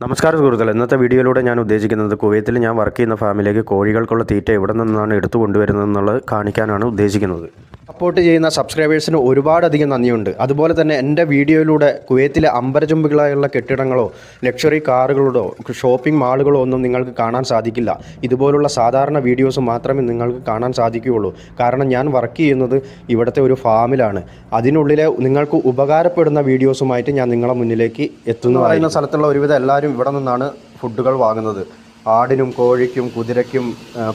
നമസ്കാരം സുഹൃത്തുക്കളെ. ഇന്നത്തെ വീഡിയോയിലൂടെ ഞാൻ ഉദ്ദേശിക്കുന്നത് കുവൈത്തിൽ ഞാൻ വർക്ക് ചെയ്യുന്ന ഫാമിലേക്ക് കോഴികൾക്കുള്ള തീറ്റ എവിടെ നിന്നാണ് എടുത്തു കൊണ്ടുവരുന്നത് എന്നുള്ളത് കാണിക്കാനാണ് ഉദ്ദേശിക്കുന്നത്. സപ്പോർട്ട് ചെയ്യുന്ന സബ്സ്ക്രൈബേഴ്സിന് ഒരുപാടധികം നന്ദിയുണ്ട്. അതുപോലെ തന്നെ എന്റെ വീഡിയോയിലൂടെ കുവൈത്തിലെ അമ്പരചുംബികളായുള്ള കെട്ടിടങ്ങളോ ലക്ഷറി കാറുകളോ ഷോപ്പിംഗ് മാളുകളോ ഒന്നും നിങ്ങൾക്ക് കാണാൻ സാധിക്കില്ല. ഇതുപോലുള്ള സാധാരണ വീഡിയോസ് മാത്രമേ നിങ്ങൾക്ക് കാണാൻ സാധിക്കുകയുള്ളൂ. കാരണം ഞാൻ വർക്ക് ചെയ്യുന്നത് ഇവിടുത്തെ ഒരു ഫാമിലാണ്. അതിനുള്ളിലെ നിങ്ങൾക്ക് ഉപകാരപ്പെടുന്ന വീഡിയോസുമായിട്ട് ഞാൻ നിങ്ങളെ മുന്നിലേക്ക് എത്തുന്നു പറയുന്ന സ്ഥലത്തുള്ള ഒരുവിധം എല്ലാവരും ഇവിടെ നിന്നാണ് ഫുഡുകൾ വാങ്ങുന്നത്. ആടിനും കോഴിക്കും കുതിരയ്ക്കും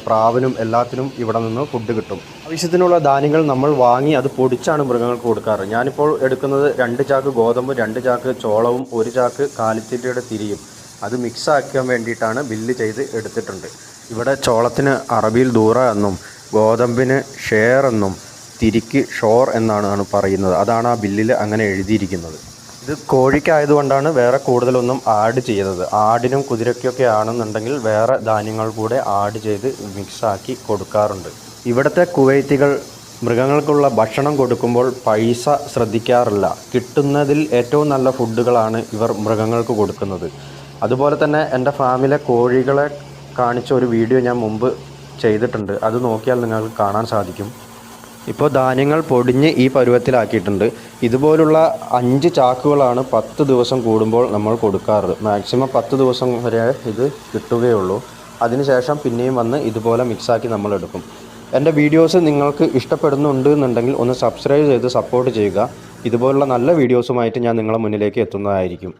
പ്രാവിനും എല്ലാത്തിനും ഇവിടെ നിന്ന് ഫുഡ് കിട്ടും. ആവശ്യത്തിനുള്ള ധാന്യങ്ങൾ നമ്മൾ വാങ്ങി അത് പൊടിച്ചാണ് മൃഗങ്ങൾക്ക് കൊടുക്കാറ്. ഞാനിപ്പോൾ എടുക്കുന്നത് രണ്ട് ചാക്ക് ഗോതമ്പ് രണ്ട് ചാക്ക് ചോളവും ഒരു ചാക്ക് കാലിത്തീറ്റയുടെ തിരിയും. അത് മിക്സ് ആക്കാൻ വേണ്ടിയിട്ടാണ് ബില്ല് ചെയ്ത് എടുത്തിട്ടുണ്ട്. ഇവിടെ ചോളത്തിന് അറബിയിൽ ദൂറ എന്നും ഗോതമ്പിന് ഷെയർ എന്നും തിരിക്ക് ഷോർ എന്നാണ് പറയുന്നത്. അതാണ് ആ ബില്ലിൽ അങ്ങനെ എഴുതിയിരിക്കുന്നത്. ഇത് കോഴിക്കായതുകൊണ്ടാണ് വേറെ കൂടുതലൊന്നും ആഡ് ചെയ്തത്. ആടിനും കുതിരയ്ക്കൊക്കെ ആണെന്നുണ്ടെങ്കിൽ വേറെ ധാന്യങ്ങൾ കൂടെ ആഡ് ചെയ്ത് മിക്സാക്കി കൊടുക്കാറുണ്ട്. ഇവിടുത്തെ കുവൈത്തികൾ മൃഗങ്ങൾക്കുള്ള ഭക്ഷണം കൊടുക്കുമ്പോൾ പൈസ ശ്രദ്ധിക്കാറില്ല. കിട്ടുന്നതിൽ ഏറ്റവും നല്ല ഫുഡുകളാണ് ഇവർ മൃഗങ്ങൾക്ക് കൊടുക്കുന്നത്. അതുപോലെ തന്നെ എന്റെ ഫാമിലെ കോഴികളെ കാണിച്ച ഒരു വീഡിയോ ഞാൻ മുമ്പ് ചെയ്തിട്ടുണ്ട്. അത് നോക്കിയാൽ നിങ്ങൾക്ക് കാണാൻ സാധിക്കും. ഇപ്പോൾ ധാന്യങ്ങൾ പൊടിഞ്ഞ് ഈ പരുവത്തിലാക്കിയിട്ടുണ്ട്. ഇതുപോലുള്ള അഞ്ച് ചാക്കുകളാണ് പത്ത് ദിവസം കൂടുമ്പോൾ നമ്മൾ കൊടുക്കാറ്. മാക്സിമം പത്ത് ദിവസം വരെ ഇത് കിട്ടുകയുള്ളൂ. അതിനുശേഷം പിന്നെയും വന്ന് ഇതുപോലെ മിക്സാക്കി നമ്മൾ എടുക്കും. എന്റെ വീഡിയോസ് നിങ്ങൾക്ക് ഇഷ്ടപ്പെടുന്നുണ്ട് എന്നുണ്ടെങ്കിൽ ഒന്ന് സബ്സ്ക്രൈബ് ചെയ്ത് സപ്പോർട്ട് ചെയ്യുക. ഇതുപോലുള്ള നല്ല വീഡിയോസുമായിട്ട് ഞാൻ നിങ്ങളെ മുന്നിലേക്ക് എത്തുന്നതായിരിക്കും.